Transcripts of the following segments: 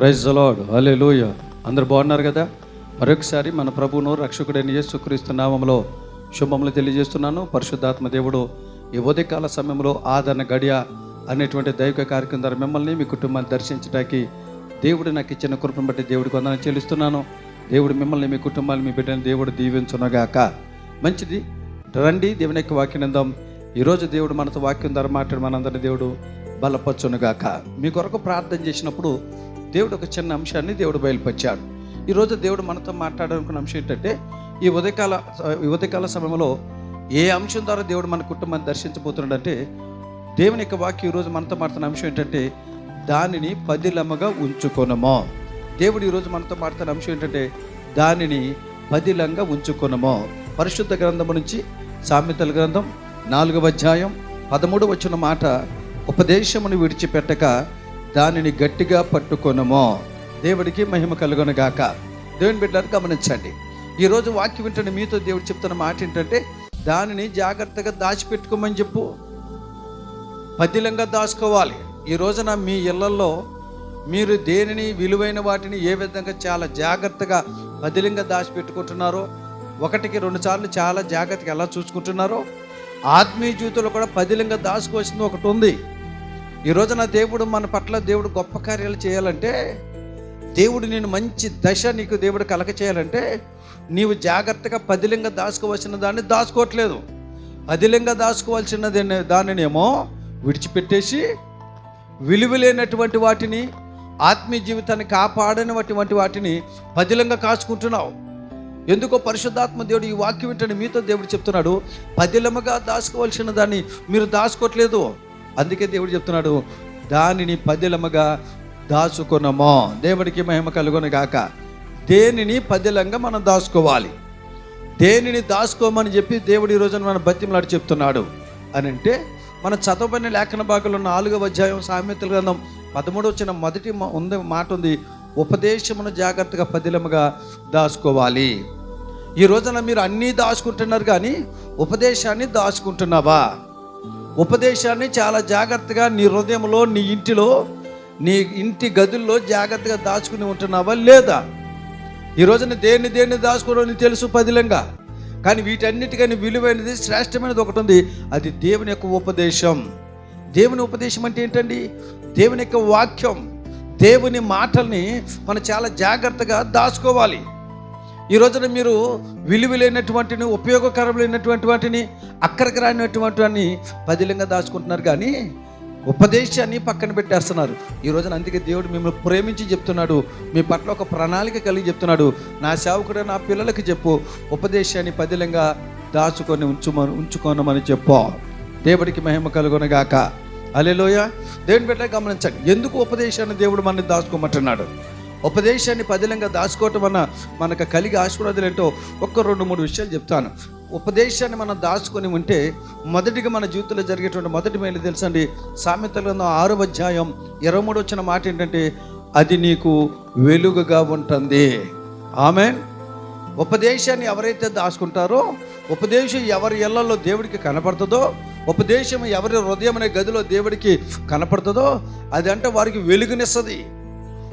Praise lord అలే లూయ అందరు బాగున్నారు కదా? మరొకసారి మన ప్రభువును రక్షకుడైన యేసుక్రీస్తు నామంలో శుభములు తెలియజేస్తున్నాను. పరిశుద్ధాత్మ దేవుడు ఈ ఉదయకాల సమయంలో ఆదరణ గడియ అనేటువంటి దైవిక కార్యక్రమం ద్వారా మిమ్మల్ని మీ కుటుంబాన్ని దర్శించడానికి దేవుడు నాకు ఇచ్చిన కృపను బట్టి దేవుడికి వందనం చెల్లిస్తున్నాను. దేవుడు మిమ్మల్ని మీ కుటుంబాన్ని మీ బిడ్డని దేవుడు దీవించునగాక. మంచిది. రండి దేవుని యొక్క వాక్యం ఈరోజు దేవుడు మనతో వాక్యం ద్వారా మాట్లాడి మనందరినీ దేవుడు బలపరచునుగాక. మీ కొరకు ప్రార్థన చేసినప్పుడు దేవుడు ఒక చిన్న అంశాన్ని దేవుడు బయలుపరిచాడు. ఈరోజు దేవుడు మనతో మాట్లాడాలనుకున్న అంశం ఏంటంటే ఈ ఉదయకాల ఈ ఉదయకాల సమయంలో ఏ అంశం ద్వారా దేవుడు మన కుటుంబాన్ని దర్శించబోతున్నాడంటే దేవుని యొక్క వాక్యం ఈరోజు మనతో మాట్లాడిన అంశం ఏంటంటే దానిని పదిలమ్మగా ఉంచుకొనమో. దేవుడు ఈరోజు మనతో మాట్లాడిన అంశం ఏంటంటే దానిని పదిలంగా ఉంచుకొనమో. పరిశుద్ధ గ్రంథం నుంచి సామెతల గ్రంథం నాలుగవ అధ్యాయం పదమూడు వచ్చిన మాట ఉపదేశమును విడిచిపెట్టక దానిని గట్టిగా పట్టుకొనమో. దేవుడికి మహిమ కలుగొనగాక. దేవుని బిడ్డలను గమనించండి. ఈరోజు వాక్యం వింటున్న మీతో దేవుడు చెప్తున్న మాట ఏంటంటే దానిని జాగ్రత్తగా దాచిపెట్టుకోమని చెప్పు. పదిలంగా దాచుకోవాలి. ఈ రోజున మీ ఇళ్ళలో మీరు దేనిని విలువైన వాటిని ఏ విధంగా చాలా జాగ్రత్తగా పదిలంగా దాచిపెట్టుకుంటున్నారో ఒకటికి రెండు సార్లు చాలా జాగ్రత్తగా ఎలా చూసుకుంటున్నారో ఆత్మీయ జీవితంలో కూడా పదిలంగా దాచుకోవాల్సింది ఒకటి ఉంది. ఈ రోజున దేవుడు మన పట్ల దేవుడు గొప్ప కార్యాలు చేయాలంటే దేవుడు నేను మంచి దశ నీకు దేవుడు కలగ చేయాలంటే నీవు జాగ్రత్తగా పదిలంగా దాచుకోవాల్సిన దాన్ని దాచుకోవట్లేదు. పదిలంగా దాచుకోవాల్సిన దాన్ని- దానినేమో విడిచిపెట్టేసి విలువలేనటువంటి వాటిని ఆత్మీయ జీవితాన్ని కాపాడనటువంటి వాటిని పదిలంగా కాచుకుంటున్నావు. ఎందుకో పరిశుద్ధాత్మ దేవుడు ఈ వాక్యం ఏంటని మీతో దేవుడు చెప్తున్నాడు పదిలముగా దాచుకోవాల్సిన దాన్ని మీరు దాచుకోవట్లేదు. అందుకే దేవుడు చెప్తున్నాడు దానిని పదిలముగా దాచుకున్నామో దేవుడికి మహిమ కలుగును గాక. దేనిని పదిలంగా మనం దాచుకోవాలి? దేనిని దాచుకోమని చెప్పి దేవుడు ఈ రోజున మన బతిమలాడు చెప్తున్నాడు. అని అంటే మన చదవబడిన లేఖన భాగంలో నాలుగవ అధ్యాయం సామెతల గ్రంథం పదమూడు వచ్చిన మొదటి మా- ఉంది మాట ఉంది ఉపదేశమును జాగ్రత్తగా పదిలముగా దాచుకోవాలి. ఈ రోజున మీరు అన్నీ దాచుకుంటున్నారు కానీ ఉపదేశాన్ని దాచుకుంటున్నావా? ఉపదేశాన్ని చాలా జాగ్రత్తగా నీ హృదయంలో నీ ఇంటిలో నీ ఇంటి గదుల్లో జాగ్రత్తగా దాచుకుని ఉంటున్నావా లేదా? ఈ రోజున దేన్ని దేన్ని దాచుకోవడం నీకు తెలుసు పదిలంగా. కానీ వీటన్నిటికని విలువైనది శ్రేష్టమైనది ఒకటి ఉంది అది దేవుని యొక్క ఉపదేశం. దేవుని ఉపదేశం అంటే ఏంటండి? దేవుని యొక్క వాక్యం. దేవుని మాటల్ని మనం చాలా జాగ్రత్తగా దాచుకోవాలి. ఈ రోజున మీరు విలువలేనటువంటిని ఉపయోగకరమైనటువంటి వాటిని అక్కడికి రానటువంటి వాటిని పదిలంగా దాచుకుంటున్నారు కానీ ఉపదేశాన్ని పక్కన పెట్టేస్తున్నారు. ఈ రోజున అందుకే దేవుడు మిమ్మల్ని ప్రేమించి చెప్తున్నాడు. మీ పట్ల ఒక ప్రణాళిక కలిగి చెప్తున్నాడు. నా సేవకుడు నా పిల్లలకి చెప్పు. ఉపదేశాన్ని పదిలంగా దాచుకొని ఉంచుమని ఉంచుకోనమని చెప్పు. దేవుడికి మహిమ కలుగునగాక. అలెలోయ దేవుని బిడ్డ గమనించండి. ఎందుకు ఉపదేశాన్ని దేవుడు మనల్ని దాచుకోమంటున్నాడు? ఉపదేశాన్ని పదిలంగా దాచుకోవటం వలన మనకు కలిగి ఆశీర్వాదాలు ఏంటో ఒక్క రెండు మూడు విషయాలు చెప్తాను. ఉపదేశాన్ని మనం దాచుకొని ఉంటే మొదటిగా మన జీవితంలో జరిగేటువంటి మొదటి మేలు తెలుసండి? సామెతలలో ఆరో అధ్యాయం ఇరవై మూడు వచ్చిన మాట ఏంటంటే అది నీకు వెలుగుగా ఉంటుంది. ఆమె ఉపదేశాన్ని ఎవరైతే దాచుకుంటారో ఉపదేశం ఎవరి ఇళ్ళలో దేవుడికి కనపడుతుందో ఉపదేశం ఎవరి హృదయం అనే గదిలో దేవుడికి కనపడుతుందో అది అంటే వారికి వెలుగునిస్తుంది.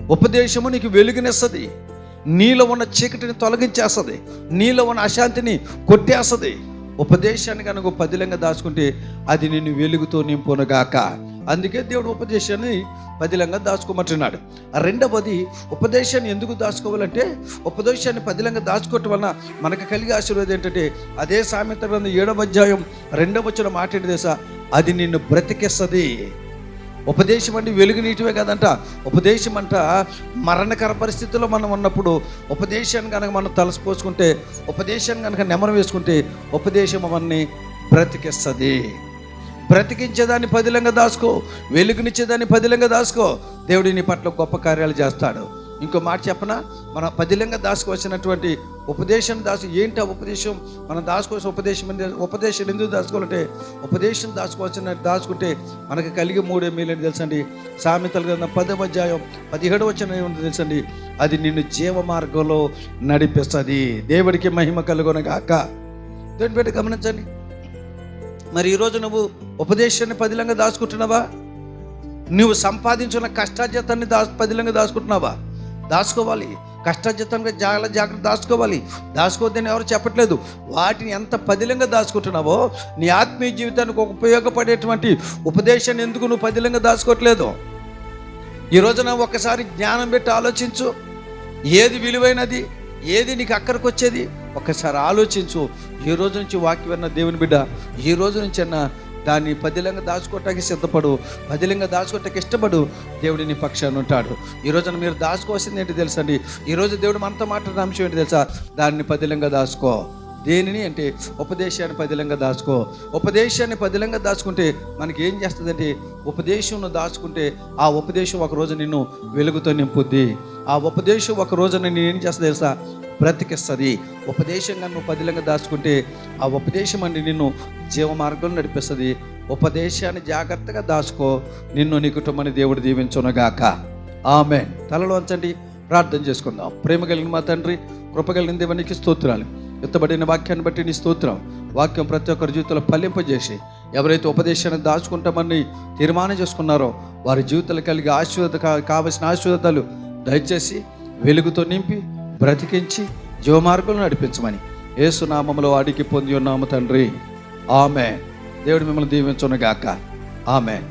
ఉపదేశము నీకు వెలుగునిస్తుంది. నీలో ఉన్న చీకటిని తొలగించేస్తుంది. నీలో ఉన్న అశాంతిని కొట్టేస్తుంది. ఉపదేశాన్ని కనుక పదిలంగా దాచుకుంటే అది నిన్ను వెలుగుతో నింపునగాక. అందుకే దేవుడు ఉపదేశాన్ని పదిలంగా దాచుకోమంటున్నాడు. ఆ రెండవది ఉపదేశాన్ని ఎందుకు దాచుకోవాలంటే ఉపదేశాన్ని పదిలంగా దాచుకోవటం వలన మనకు కలిగే ఆశీర్వాదం ఏంటంటే అదే సామెత గ్రంథం ఏడవ అధ్యాయం రెండవ వచ్చిన మాట ఏంటి అది నిన్ను బ్రతికిస్తుంది. ఉపదేశం అంటే వెలుగు నీటివే కదంట. ఉపదేశం అంట మరణకర పరిస్థితుల్లో మనం ఉన్నప్పుడు ఉపదేశాన్ని కనుక మనం తలసిపోసుకుంటే ఉపదేశాన్ని కనుక నెమరు వేసుకుంటే ఉపదేశం అవన్నీ బ్రతికిస్తుంది. బ్రతికించేదాన్ని పదిలంగా దాచుకో వెలుగునిచ్చేదాన్ని పదిలంగా దాచుకో దేవుడి నీ పట్ల గొప్ప కార్యాలు చేస్తాడు. ఇంకో మాట చెప్పనా? మన పదిలంగా దాచుకోవాల్సినటువంటి ఉపదేశం దాసు ఏంటి ఆ ఉపదేశం? మనం దాచుకోవాల్సిన ఉపదేశం ఉపదేశం ఎందుకు దాచుకోవాలంటే ఉపదేశం దాచుకోవాల్సిన దాచుకుంటే మనకి కలిగి మూడే మేలని తెలుసండి. సామెతలు కదా పదవ అధ్యాయం పదిహేడు వచ్చిన ఏముంది తెలుసండి? అది నిన్ను జీవ మార్గంలో నడిపిస్తుంది. దేవుడికి మహిమ కలుగునగాక. దేవుని పెట్టి గమనించండి. మరి ఈరోజు నువ్వు ఉపదేశాన్ని పదిలంగా దాచుకుంటున్నావా? నువ్వు సంపాదించిన కష్టాజతాన్ని దా పదిలంగా దాచుకుంటున్నావా? దాచుకోవాలి. కష్టజితంగా చాలా జాగ్రత్త దాచుకోవాలి. దాచుకోవద్దని ఎవరు చెప్పట్లేదు. వాటిని ఎంత పదిలంగా దాచుకుంటున్నావో నీ ఆత్మీయ జీవితానికి ఒక ఉపయోగపడేటువంటి ఉపదేశాన్ని ఎందుకు నువ్వు పదిలంగా దాచుకోవట్లేదు? ఈ రోజున ఒకసారి జ్ఞానం పెట్టి ఆలోచించు. ఏది విలువైనది ఏది నీకు అక్కడికి వచ్చేది ఒకసారి ఆలోచించు. ఈ రోజు నుంచి వాక్యం విన్న దేవుని బిడ్డ ఈ రోజు నుంచి అన్న దాన్ని పదిలంగా దాచుకోవటానికి సిద్ధపడు పదిలంగా దాచుకోవటానికి ఇష్టపడు దేవుడి నీ పక్షాన్ని ఉంటాడు. ఈ రోజున మీరు దాచుకోవాల్సింది ఏంటి తెలుసండి ఈ రోజు దేవుడు మనతో మాట్లాడిన అంశం ఏంటి తెలుసా? దాన్ని పదిలంగా దాచుకో. దేనిని అంటే ఉపదేశాన్ని పదిలంగా దాచుకో. ఉపదేశాన్ని పదిలంగా దాచుకుంటే మనకి ఏం చేస్తుందంటే ఉపదేశంను దాచుకుంటే ఆ ఉపదేశం ఒక రోజు నిన్ను వెలుగుతో నింపుద్ది. ఆ ఉపదేశం ఒక నేను ఏం చేస్తుంది తెలుసా? బ్రతికిస్తుంది. ఉపదేశంగా నువ్వు పదిలంగా దాచుకుంటే ఆ ఉపదేశం అని నిన్ను జీవ మార్గంలో నడిపిస్తుంది. ఉపదేశాన్ని జాగ్రత్తగా దాచుకో. నిన్ను నీ కుటుంబాన్ని దేవుడు దీవించునగాక. ఆమె తలలో ఉంచండి ప్రార్థన చేసుకుందాం. ప్రేమ కలిగిన మా తండ్రి కృప కలిగిన దేవునికి స్తోత్రాలు. ఎత్తబడిన వాక్యాన్ని బట్టి నీ స్తోత్రం. వాక్యం ప్రతి ఒక్కరి జీవితంలో ఫలింపజేసి ఎవరైతే ఉపదేశాన్ని దాచుకుంటామని తీర్మానం చేసుకున్నారో వారి జీవితాలు కలిగి ఆశీర్వాద కావలసిన ఆశీర్వాదాలు దయచేసి వెలుగుతో నింపి బ్రతికించి జీవమార్గంలో నడిపించమని ఏసునామంలో అడిగి పొంది ఉన్నాము తండ్రి. ఆమె దేవుడు మిమ్మల్ని దీవించునుగాక. ఆమె